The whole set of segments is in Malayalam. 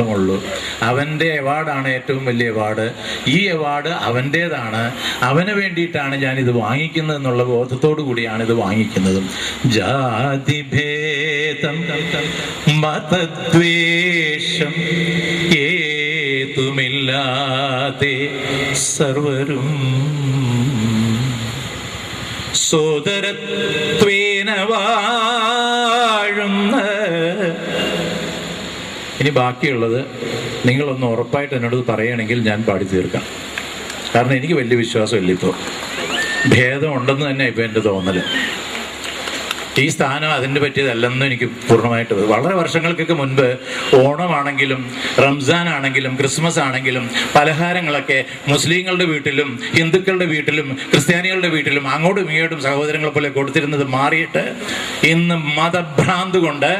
ദുഃഖമുള്ളൂ അവന്റെ അവാർഡാണ് ഏറ്റവും വലിയ അവാർഡ്. ഈ അവാർഡ് അവന്റേതാണ് അവന് വേണ്ടിയിട്ടാണ് ഞാൻ ഇത് വാങ്ങിക്കുന്നത് എന്നുള്ള ബോധത്തോടു കൂടിയാണ് ഇത് വാങ്ങിക്കുന്നതും. ജാതിഭേദം മതദ്വേഷം ഏതുമില്ലാതെ സർവരും സോദരത്വേന ഇനി ബാക്കിയുള്ളത് നിങ്ങളൊന്ന് ഉറപ്പായിട്ട് എന്നോട് പറയുകയാണെങ്കിൽ ഞാൻ പാടി തീർക്കാം. കാരണം എനിക്ക് വലിയ വിശ്വാസമില്ല ഇപ്പോൾ. ഭേദമുണ്ടെന്ന് തന്നെ ഇപ്പോൾ എന്റെ തോന്നൽ. ഈ സ്ഥാനം അതിന് പറ്റിയതല്ലെന്ന് എനിക്ക് പൂർണമായിട്ട് വളരെ വർഷങ്ങൾക്കൊക്കെ മുൻപ് ഓണമാണെങ്കിലും റംസാൻ ആണെങ്കിലും ക്രിസ്മസ് ആണെങ്കിലും പലഹാരങ്ങളൊക്കെ മുസ്ലിങ്ങളുടെ വീട്ടിലും ഹിന്ദുക്കളുടെ വീട്ടിലും ക്രിസ്ത്യാനികളുടെ വീട്ടിലും അങ്ങോട്ടും ഇങ്ങോട്ടും സഹോദരങ്ങളെ പോലെ കൊടുത്തിരുന്നത് മാറിയിട്ട് ഇന്ന് മതഭ്രാന്ത് കൊണ്ട്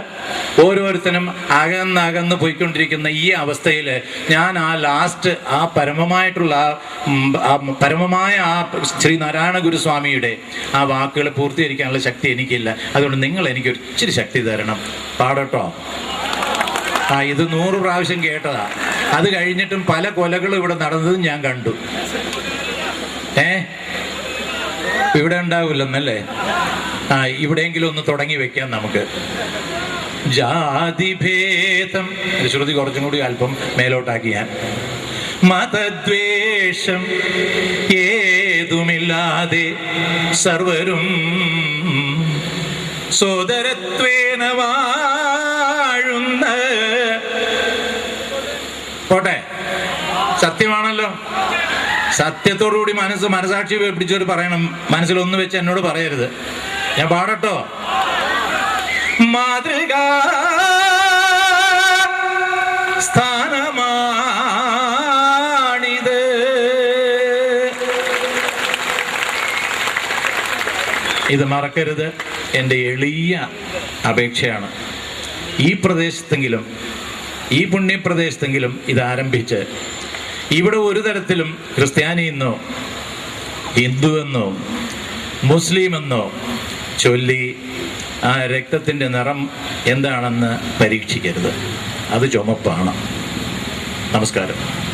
ഓരോരുത്തരും അകന്നകന്ന് പോയിക്കൊണ്ടിരിക്കുന്ന ഈ അവസ്ഥയിൽ ഞാൻ ആ ലാസ്റ്റ് ആ പരമമായിട്ടുള്ള ആ പരമമായ ആ ശ്രീ നാരായണ ഗുരുസ്വാമിയുടെ ആ വാക്കുകൾ പൂർത്തീകരിക്കാനുള്ള ശക്തി എനിക്കില്ല. അതുകൊണ്ട് നിങ്ങൾ എനിക്ക് ഒരിച്ചിരി ശക്തി തരണം. പാടട്ടോ? ആ ഇത് നൂറ് പ്രാവശ്യം കേട്ടതാ. അത് കഴിഞ്ഞിട്ടും പല കൊലകളും ഇവിടെ നടന്നതും ഞാൻ കണ്ടു. ഏ? ഇവിടെ ഉണ്ടാവില്ലെന്നല്ലേ? ആ ഇവിടെയെങ്കിലും ഒന്ന് തുടങ്ങി വെക്കാം നമുക്ക്. ജാതിഭേദം. ശ്രുതി കുറച്ചും കൂടി അല്പം മേലോട്ടാക്കി ഞാൻ. മതദ്വേഷം ഏതുമില്ലാതെ സർവരും സോദരത്വേന വാഴുന്ന പോട്ടെ. സത്യമാണല്ലോ. സത്യത്തോടുകൂടി മനസ്സ് മനസാക്ഷി പിടിച്ചോട് പറയണം. മനസ്സിലൊന്നു വെച്ച് എന്നോട് പറയരുത്. ഞാൻ പാടട്ടോ. മാതൃക സ്ഥാനമാണിത്. ഇത് മറക്കരുത്. എന്റെ എളിയ അപേക്ഷയാണ്. ഈ പ്രദേശത്തെങ്കിലും ഈ പുണ്യപ്രദേശത്തെങ്കിലും ഇതാരംഭിച്ച് ഇവിടെ ഒരു തരത്തിലും ക്രിസ്ത്യാനിയെന്നോ ഹിന്ദുവെന്നോ മുസ്ലിമെന്നോ ചൊല്ലി ആ രക്തത്തിന്റെ നിറം എന്താണെന്ന് പരീക്ഷിക്കരുത്. അത് ചുമപ്പാണ്. നമസ്കാരം.